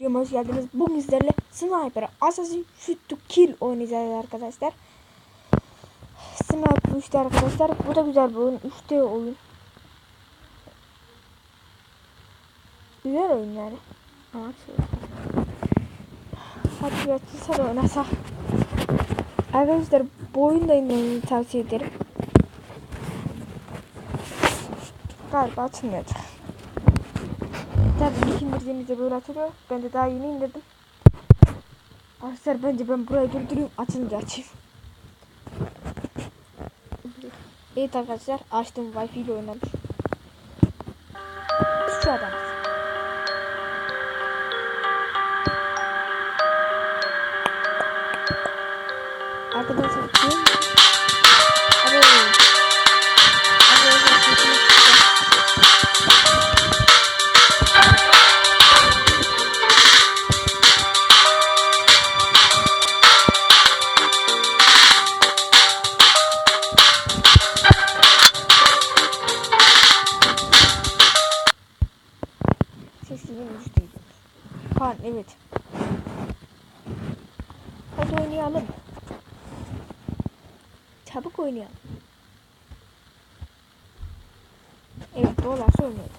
Videoma hoş geldiniz. Bugün sizlerle Sniper Assassin Shoot to Kill oynayacağız arkadaşlar. Sniper 3'te arkadaşlar. Bu da güzel bir oyun. 3'te oyun. Güzel oyun yani. Hadi biraz hadi oynasak. Arkadaşlar bu oyunu da indirmeyi tavsiye ederim. Galiba açılmayacak. Tabii ilk indirdiğimizde böyle açılıyor. Ben de daha yeni indirdim. Arkadaşlar bence ben burayı durdurayım. Açınca açayım. Evet arkadaşlar açtım Wi-Fi ile oynamış. Şu adam. Arkadaşlar 23 değil. Pardon evet. Hadi oynayalım. Çabuk oynayalım. Evet dolarsa oynayalım.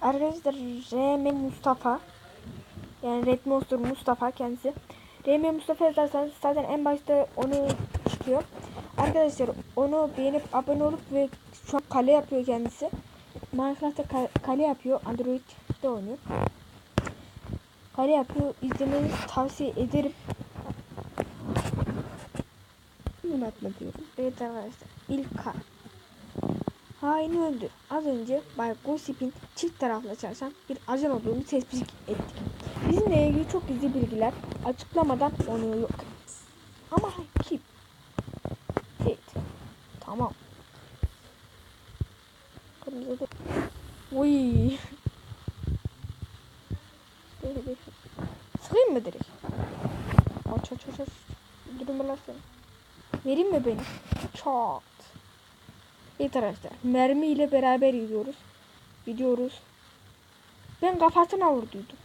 Arkadaşlar RM Mustafa yani Red Monster Mustafa kendisi. RM Mustafa yazarsanız zaten en başta onu çıkıyor. Arkadaşlar onu beğenip abone olup ve şu an kale yapıyor kendisi. Minecraft'ta ka- kale yapıyor. Android'de oynuyor. Kale yapıyor. İzlemenizi tavsiye ederim. Bunu atma diyorum. Evet arkadaşlar. İlka. Haini öldü. Az önce Bay Gossip'in çift taraflı çalışan bir ajan olduğunu tespit ettik. Bizimle ilgili çok gizli bilgiler açıklamadan onu yok. Ama kim? Evet. Tamam. Da... Uy. Böyle bir... Sıkayım mı direkt? Aç aç aç aç. Lan seni. Vereyim mi beni? Çat. Evet arkadaşlar. Mermi ile beraber gidiyoruz. Gidiyoruz. Ben kafasına vurduydum.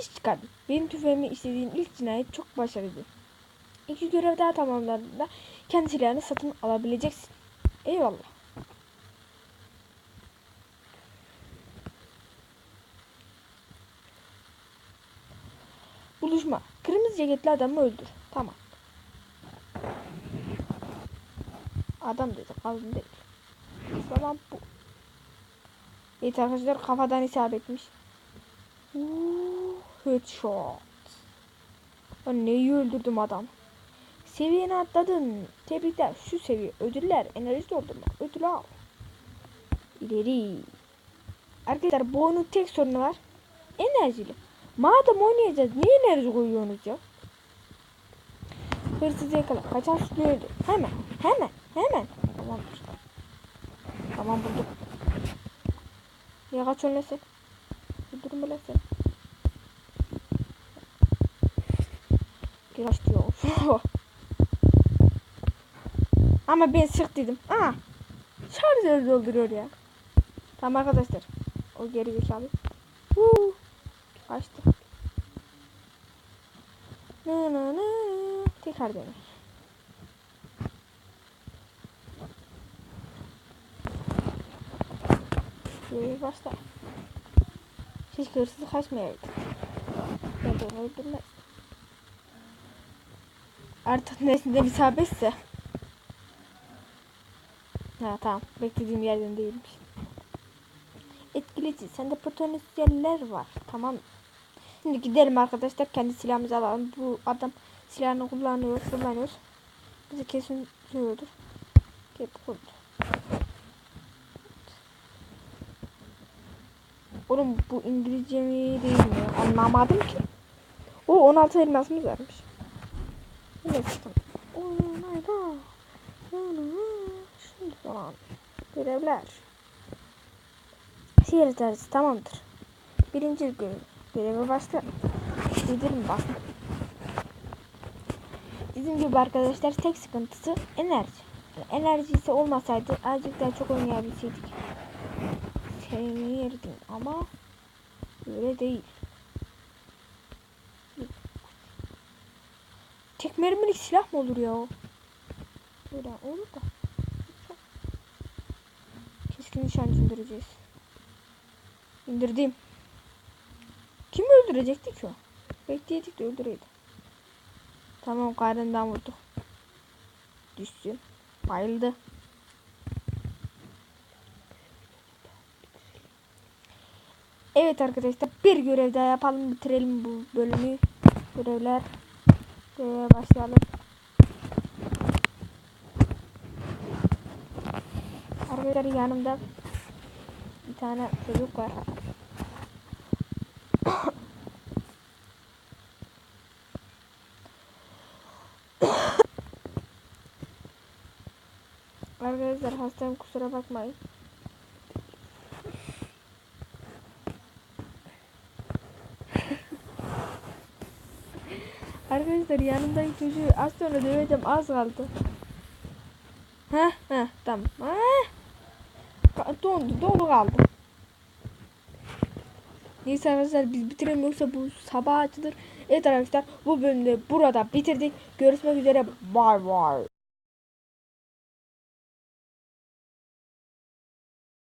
İş çıkardım. Benim tüfeğimi istediğin ilk cinayet çok başarılı. İki görev daha tamamlandığında kendi silahını satın alabileceksin. Eyvallah. Buluşma. Kırmızı ceketli adamı öldür. Tamam. Adam dedi. Kadın değil. Falan bu. Evet arkadaşlar kafadan isabetmiş. Uuu, headshot. Ben neyi öldürdüm adam. Seviyeni atladın. Tebrikler. Şu seviye. Ödüller. Enerji doldurma. Ödül al. İleri. Arkadaşlar bu oyunun tek sorunu var. Enerjili. Madem oynayacağız niye enerji koyuyorsunuz ya? Hırsız yakala. Kaçan suçlu. Hemen. Hemen. Hemen. Tamamdır. Tamam bulduk. Ya kaç önlesin. Durun böyle sen. Biraz diyor. Ama ben sık dedim. Aa. Şarjör dolduruyor ya. Tamam arkadaşlar. O geri zekalı. Huu. Kaçtı. Ne ne ne. Tekrar dene. Şöyle başla. Keşke hırsız kaçmayaydı. De onu öldürmez. Artık nesinde isabetse. Ha tamam. Beklediğim yerden değilmiş. Etkileyici. Sende potansiyeller var. Tamam. Şimdi gidelim arkadaşlar. Kendi silahımızı alalım. Bu adam silahını kullanıyor. Kullanıyor. Bizi kesin söylüyordur. Gel kurdu. Oğlum bu İngilizce mi değil mi? Anlamadım ki. O 16 elmasımız varmış. Neyse tamam. Oh. Şimdi falan. Görevler. Şehir tersi tamamdır. Birinci görev. Göreve başla. Gidelim bak. Bizim gibi arkadaşlar tek sıkıntısı enerji. enerjisi olmasaydı azıcık daha çok oynayabilseydik. Sevinirdim ama öyle değil. Tek mermilik silah mı olur ya? Böyle olur da. Keskin nişancı indireceğiz. İndirdim. Kim öldürecekti ki o? Bekleyecek de öldüreydi. Tamam karnından vurduk. Düşsün. Bayıldı. Evet arkadaşlar bir görev daha yapalım bitirelim bu bölümü. Görevler. Göreve başlayalım. Arkadaşlar yanımda bir tane çocuk var. Arkadaşlar hastayım kusura bakmayın. Arkadaşlar yanımdaki çocuğu az sonra döveceğim az kaldı. Heh heh tamam. Ka- Dondu dondu kaldı. Neyse arkadaşlar biz bitirelim yoksa bu sabah açılır. Evet arkadaşlar bu bölümde burada bitirdik. Görüşmek üzere. Bye bye.